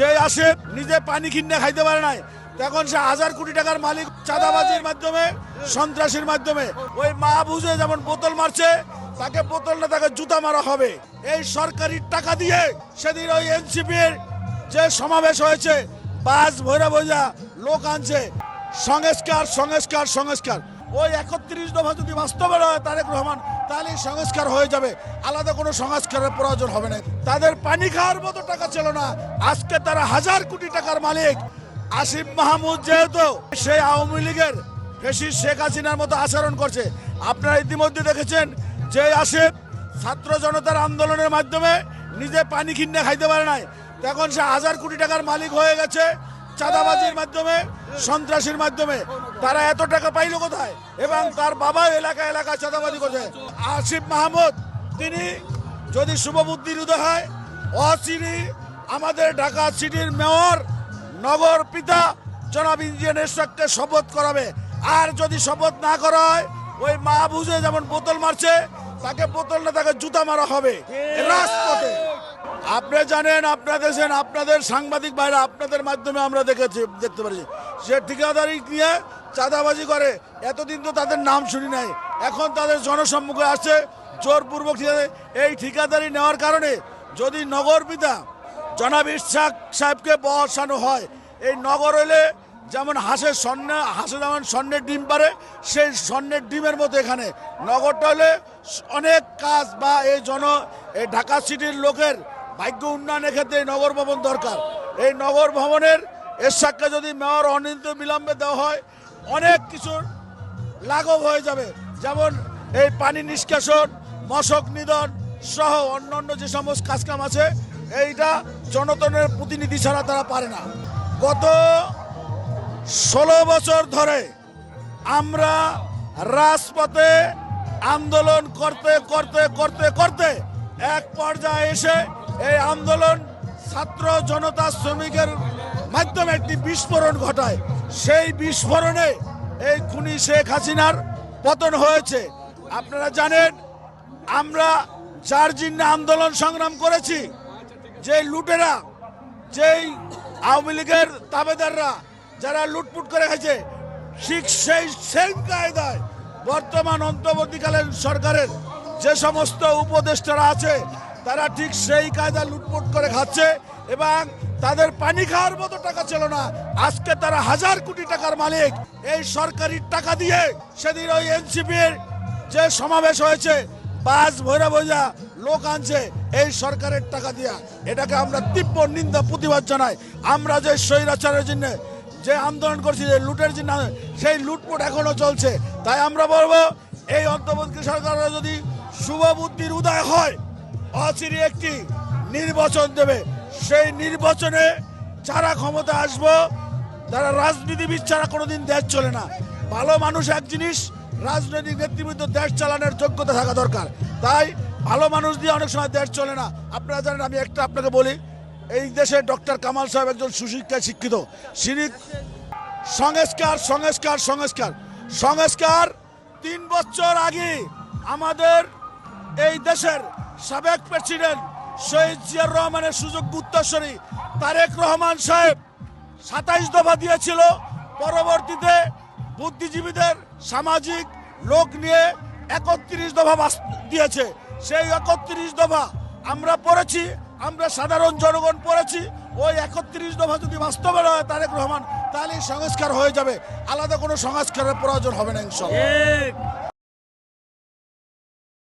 যে আসে নিজে পানি কিনে খাইতে পারে নাই, তখন সে হাজার কোটি টাকার মালিক চাঁদাবাজির মাধ্যমে, সন্ত্রাসীর মাধ্যমে। ওই মা বুঝে যেমন বোতল মারছে, তাকে বোতল না তাকে জুতা মারা হবে। এই সরকারি টাকা দিয়ে সেদিন ওই এনসিপির যে সমাবেশ হয়েছে, বাস ভৈরা ভৈরা লোক আনছে। সংস্কার সংস্কার সংস্কার। ওই একত্রিশ দফা যদি বাস্তবায়ন হয়, তারেক রহমান তাহলে সংস্কার হয়ে যাবে। আলাদা কোনো সংস্কারের প্রয়োজন হবে না। তাদের পানি খাওয়ার মতো টাকা ছিল না। আজকে তারা হাজার কোটি টাকার মালিক। আসিফ মাহমুদ যেহেতু, সেই আওয়ামী লীগের ফেসিস শেখ হাসিনার মতো আচরণ করছে। আপনারা ইতিমধ্যে দেখেছেন যে আসিফ ছাত্র জনতার আন্দোলনের মাধ্যমে নিজে পানি কিনে খাইতে পারে নাই। তখন সে হাজার কোটি টাকার মালিক হয়ে গেছে। চাঁদাবাজির মাধ্যমে সন্ত্রাসীর মাধ্যমে। তারা এত টাকা পাইলো কোথায়? এবং তার বাবা এলাকা এলাকা চাঁদাবাজি করছে। আসিফ মাহমুদ তিনি যদি শুভবুদ্ধির উদয় হয় অচিরি আমাদের ঢাকা সিটির মেয়র নগর পিতা জনাব ইঞ্জিনিয়ার সাথে শপথ করাবে। আর যদি শপথ না করা হয় ওই মা বুঝে যেমন বোতল মারছে তাকে বোতল না তাকে জুতা মারা হবে। রাজপথে। আপনি জানেন আপনারা দেখছেন, আপনাদের সাংবাদিক ভাইরা আপনাদের মাধ্যমে আমরা দেখেছি, দেখতে পারি সে ঠিকাদারি নিয়ে চাঁদাবাজি করে, এতদিন তো তাদের নাম শুনি নাই। এখন তাদের জনসম্মুখে আসছে, জোরপূর্বক এই ঠিকাদারি নেওয়ার কারণে যদি নগর পিতা জনাব ইশাক সাহেবকে বসানো হয়, এই নগর হলে যেমন হাঁসের স্বর্ণ, হাঁসে যেমন স্বর্ণের ডিম পারে, সেই স্বর্ণের ডিমের মতো এখানে। নগরটা হলে অনেক কাজ বা এই জন, এই ঢাকা সিটির লোকের ভাগ্য উন্নয়নের ক্ষেত্রে নগর ভবন দরকার। এই নগর ভবনের এরশাককে যদি মেয়র অনিন্দ বিলম্বে দেওয়া হয়, অনেক কিছুর লাঘব হয়ে যাবে। যেমন এই পানি নিষ্কাশন, মশক নিধন সহ অন্যান্য যে সমস্ত কাজকাম আছে, এইটা জনতনের প্রতিনিধি ছাড়া তারা পারে না। গত ষোলো বছর ধরে আমরা রাজপথে আন্দোলন করতে করতে করতে করতে এক পর্যায়ে এসে এই আন্দোলন ছাত্র জনতা শ্রমিকের মাধ্যমে একটি বিস্ফোরণ ঘটায়। সেই বিস্ফোরণে এই খুনি শেখ হাসিনার পতন হয়েছে। আপনারা জানেন, আমরা যার জন্য আন্দোলন সংগ্রাম করেছি যে লুটেরা, যেই আওয়ামী লীগের তাবেদাররা যারা লুটপুট করে খাইছে, ঠিক সেই সেম কায়দায় বর্তমান অন্তর্বর্তীকালীন সরকারের যে সমস্ত উপদেষ্টারা আছে তারা ঠিক সেই কায়দা লুটপুট করে খাচ্ছে এবং তাদের পানি খাওয়ার মতো টাকা ছিল না। আজকে তারা হাজার কোটি টাকার মালিক। এই সরকারি টাকা দিয়ে সেদিন ওই এনসিপির যে সমাবেশ হয়েছে, বাস ভৈরা ভৈরা লোক আনছে, এই সরকারের টাকা দিয়া। এটাকে আমরা তীব্র নিন্দা, প্রতিবাদ জানাই। আমরা যে স্বৈরাচারের জন্য যে আন্দোলন করছি, যে লুটের জন্য, সেই লুটপুট এখনও চলছে। তাই আমরা বলব, এই অন্তর্বর্তী সরকাররা যদি শুভ বুদ্ধির উদয় হয় অচিরে একটি নির্বাচন দেবে। সেই নির্বাচনে যারা ক্ষমতা আসব তারা রাজনীতিবিদ ছাড়া কোনোদিন দেশ চলে না। ভালো মানুষ এক জিনিস, রাজনৈতিক নেতৃবৃন্দ দেশ চালানোর যোগ্যতা থাকা দরকার। তাই ভালো মানুষ দিয়ে অনেক সময় দেশ চলে না। আপনারা জানেন, আমি একটা আপনাকে বলি, এই দেশে ডক্টর কামাল সাহেব একজন সুশিক্ষায় শিক্ষিত। তিনি সংস্কার সংস্কার সংস্কার। সংস্কার তিন বছর আগে আমাদের এই দেশের সাবেক প্রেসিডেন্ট শহীদ জিয়ার রহমানের সুযোগ্য উত্তরসূরি তারেক রহমান সাহেব সাতাইশ দফা দিয়েছিল। পরবর্তীতে বুদ্ধিজীবীদের সামাজিক লোক নিয়ে একত্রিশ দফা দিয়েছে। সেই একত্রিশ দফা আমরা পড়েছি, আমরা সাধারণ জনগণ পড়েছি। ওই একত্রিশ দফা যদি বাস্তবায়ন হয় তারেক রহমান তাহলে সংস্কার হয়ে যাবে। আলাদা কোনো সংস্কারের প্রয়োজন হবে না, ইনশাল্লাহ।